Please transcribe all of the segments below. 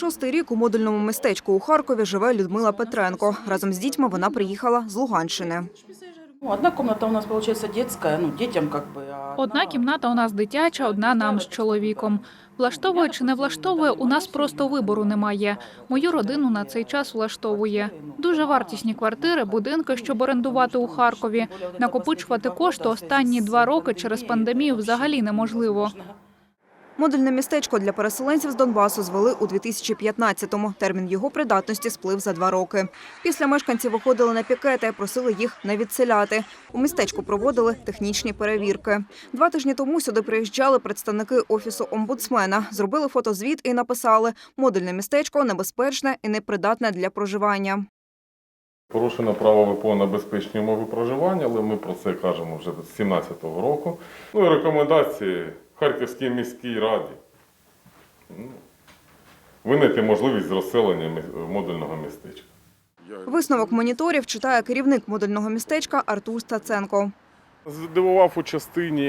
Шостий рік у модульному містечку у Харкові живе Людмила Петренко. Разом з дітьми вона приїхала з Луганщини. Ну, одна комната у нас получается детская, ну, детям как бы. а Одна кімната у нас дитяча, одна нам з чоловіком. Влаштовує чи не влаштовує, у нас просто вибору немає. Мою родину на цей час влаштовує. Дуже вартісні квартири, будинки, щоб орендувати у Харкові. Накопичувати кошти останні два роки через пандемію взагалі неможливо. Модульне містечко для переселенців з Донбасу звели у 2015-му. Термін його придатності сплив за два роки. Після мешканці виходили на пікети, просили їх не відселяти. У містечку проводили технічні перевірки. Два тижні тому сюди приїжджали представники офісу омбудсмена, зробили фотозвіт і написали: модульне містечко небезпечне і непридатне для проживання. Порушено право ВПО на безпечні умови проживання, але ми про це кажемо вже з 2017 року. Ну і рекомендації Харківській міській раді. Ну, Винайти можливість з розселення модульного містечка. Висновок моніторів читає керівник модульного містечка Артур Стаценко. Здивував у частині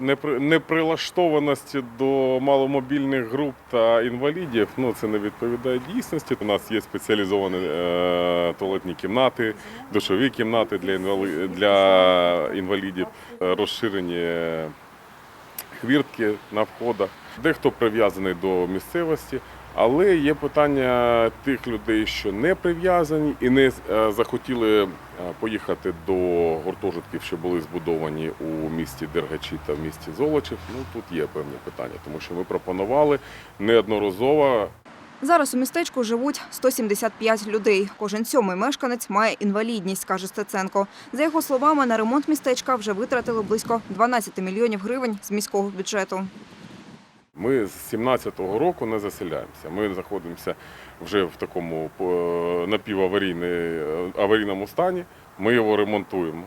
непри- неприлаштованості до маломобільних груп та інвалідів. Ну, це не відповідає дійсності. У нас є спеціалізовані е, туалетні кімнати, душові кімнати для інвалідів, е, розширені хвіртки на входах. Дехто прив'язаний до місцевості, але є питання тих людей, що не прив'язані і не е, захотіли е, поїхати до гуртожитків, що були збудовані у місті Дергачі та в місті Золочів. Ну тут є певні питання, тому що ми пропонували неодноразово Зараз у містечку живуть 175 людей. Кожен сьомий мешканець має інвалідність, каже Стеценко. За його словами, на ремонт містечка вже витратили близько 12 мільйонів гривень з міського бюджету. Ми з 17-го року не заселяємося. Ми знаходимося вже в такому е, напіваварійне- аварійному стані. Ми його ремонтуємо.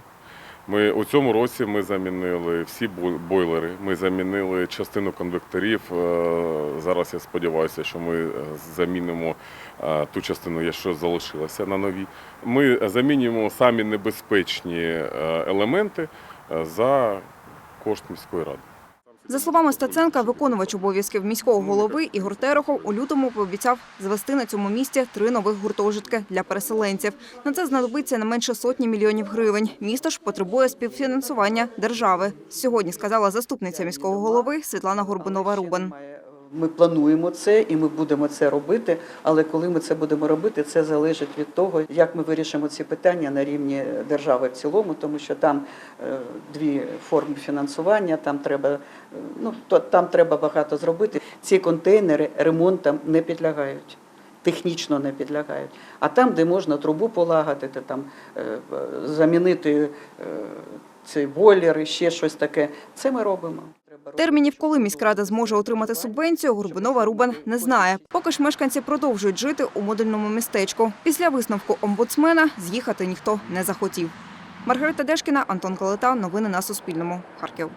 Ми у цьому році ми замінили всі бойлери, ми замінили частину конвекторів. Е, Зараз я сподіваюся, що ми е, замінимо е, ту частину, що залишилася на нові. Ми замінюємо самі небезпечні елементи за кошт міської ради. За словами Стаценка, виконувач обов'язків міського голови Ігор Терехов у лютому пообіцяв звести на цьому місці три нових гуртожитки для переселенців. На це знадобиться не менше сотні мільйонів гривень. Місто ж потребує співфінансування держави. Сьогодні сказала заступниця міського голови Світлана Горбунова-Рубан. Ми плануємо це і ми будемо це робити. Але коли ми це будемо робити, це залежить від того, як ми вирішимо ці питання на рівні держави в цілому, тому що там е, дві форми фінансування, там треба е, ну там треба багато зробити. Ці контейнери ремонтам не підлягають. Технічно не підлягають. А там, де можна трубу полагодити, там е, замінити ці бойлери, ще щось таке, це ми робимо. Термінів, коли міськрада зможе отримати субвенцію, Горбунова Рубан не знає. Поки ж мешканці продовжують жити у модульному містечку. Після висновку омбудсмена з'їхати ніхто не захотів. Маргарита Дешкіна, Антон Калита. Новини на Суспільному. Харків.